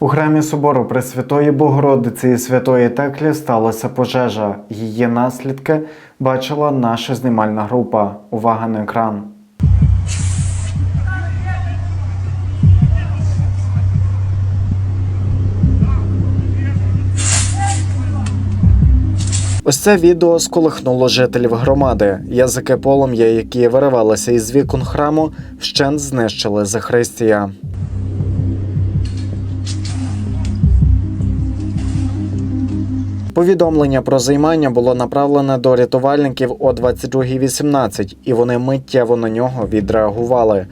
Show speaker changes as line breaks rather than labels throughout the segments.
У храмі собору Пресвятої Богородиці і Святої Теклі сталася пожежа. Її наслідки бачила наша знімальна група. Увага на екран. Ось це відео сколихнуло жителів громади. Язики полум'я, які виривалися із вікон храму, вщент знищили Захристія. Повідомлення про займання було направлене до рятувальників о 22.18, і вони миттєво на нього відреагували.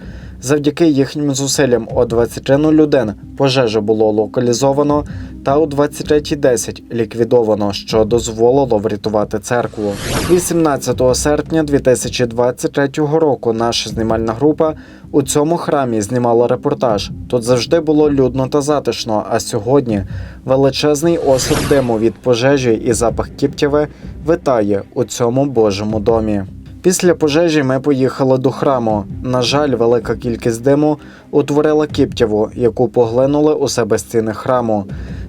Завдяки їхнім зусиллям о 23.01 пожежу було локалізовано та о 23.10 ліквідовано, що дозволило врятувати церкву. 18 серпня 2023 року наша знімальна група у цьому храмі знімала репортаж. Тут завжди було людно та затишно. А сьогодні величезний осад диму від пожежі і запах кіптєви витає у цьому божому домі. Після пожежі ми поїхали до храму. На жаль, велика кількість диму утворила кіптєву, яку поглинули у себе стіни храму.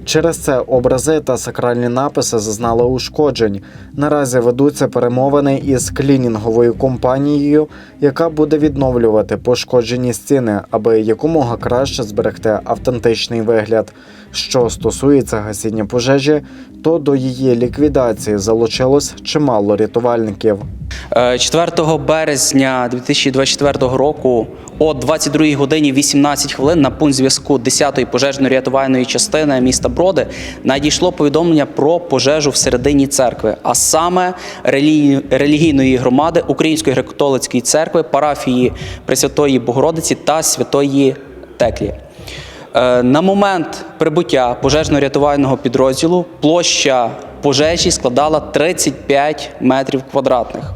Через це образи та сакральні написи зазнали ушкоджень. Наразі ведуться перемовини із клінінговою компанією, яка буде відновлювати пошкоджені стіни, аби якомога краще зберегти автентичний вигляд. Що стосується гасіння пожежі, то до її ліквідації залучилось чимало рятувальників.
Е, 4 березня 2024 року о 22 годині 18 хвилин на пункт зв'язку 10-ї пожежно-рятувальної частини міста Броди надійшло повідомлення про пожежу всередині церкви, а саме релі- релігійної громади Української греко-католицької церкви, парафії Пресвятої Богородиці та Святої Теклі. Е, На момент прибуття пожежно-рятувального підрозділу площа пожежі складала 35 метрів квадратних.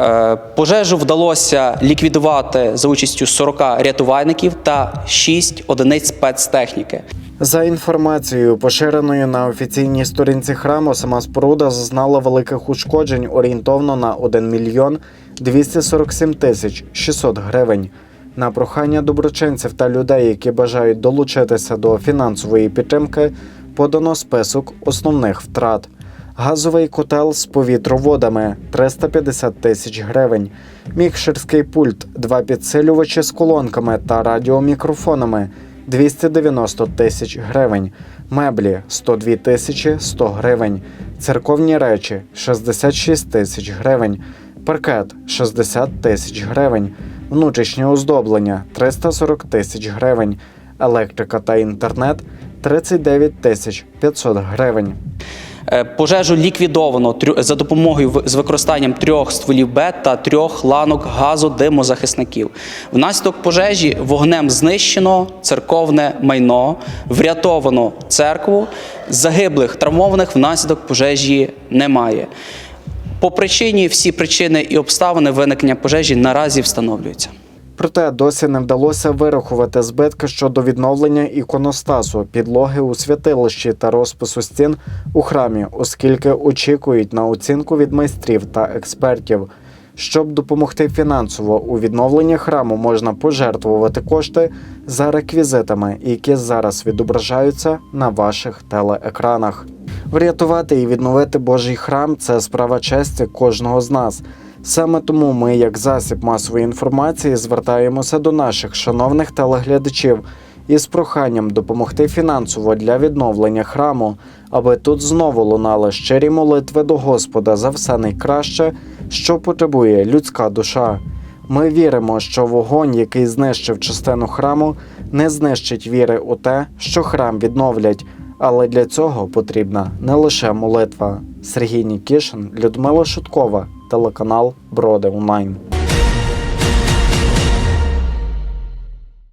Е, Пожежу вдалося ліквідувати за участю 40 рятувальників та 6 одиниць спецтехніки.
За інформацією, поширеною на офіційній сторінці храму, сама споруда зазнала великих ушкоджень орієнтовно на 1 мільйон 247 тисяч 600 гривень. На прохання доброчинців та людей, які бажають долучитися до фінансової підтримки, подано список основних втрат. Газовий котел з повітроводами 350 тисяч гривень, мікшерський пульт, два підсилювачі з колонками та радіомікрофонами 290 тисяч гривень, меблі 102 тисячі 100 гривень, церковні речі 66 тисяч гривень, паркет 60 тисяч гривень, внутрішнє оздоблення 340 тисяч гривень, електрика та інтернет 39 тисяч 500 гривень.
Е, Пожежу ліквідовано за допомогою з використанням трьох стволів Б та трьох ланок газодимозахисників. Внаслідок пожежі вогнем знищено церковне майно, врятовано церкву, загиблих травмованих внаслідок пожежі немає. По причині всі причини і обставини виникнення пожежі наразі встановлюються.
Проте досі не вдалося вирахувати збитки щодо відновлення іконостасу, підлоги у святилищі та розпису стін у храмі, оскільки очікують на оцінку від майстрів та експертів. Щоб допомогти фінансово у відновленні храму, можна пожертвувати кошти за реквізитами, які зараз відображаються на ваших телеекранах. Врятувати і відновити Божий храм це справа честі кожного з нас. Саме тому ми, як засіб масової інформації, звертаємося до наших шановних телеглядачів із проханням допомогти фінансово для відновлення храму, аби тут знову лунали щирі молитви до Господа за все найкраще, що потребує людська душа. Ми віримо, що вогонь, який знищив частину храму, не знищить віри у те, що храм відновлять. Але для цього потрібна не лише молитва. Сергій Нікішин, Людмила Шуткова, телеканал Броди Онлайн.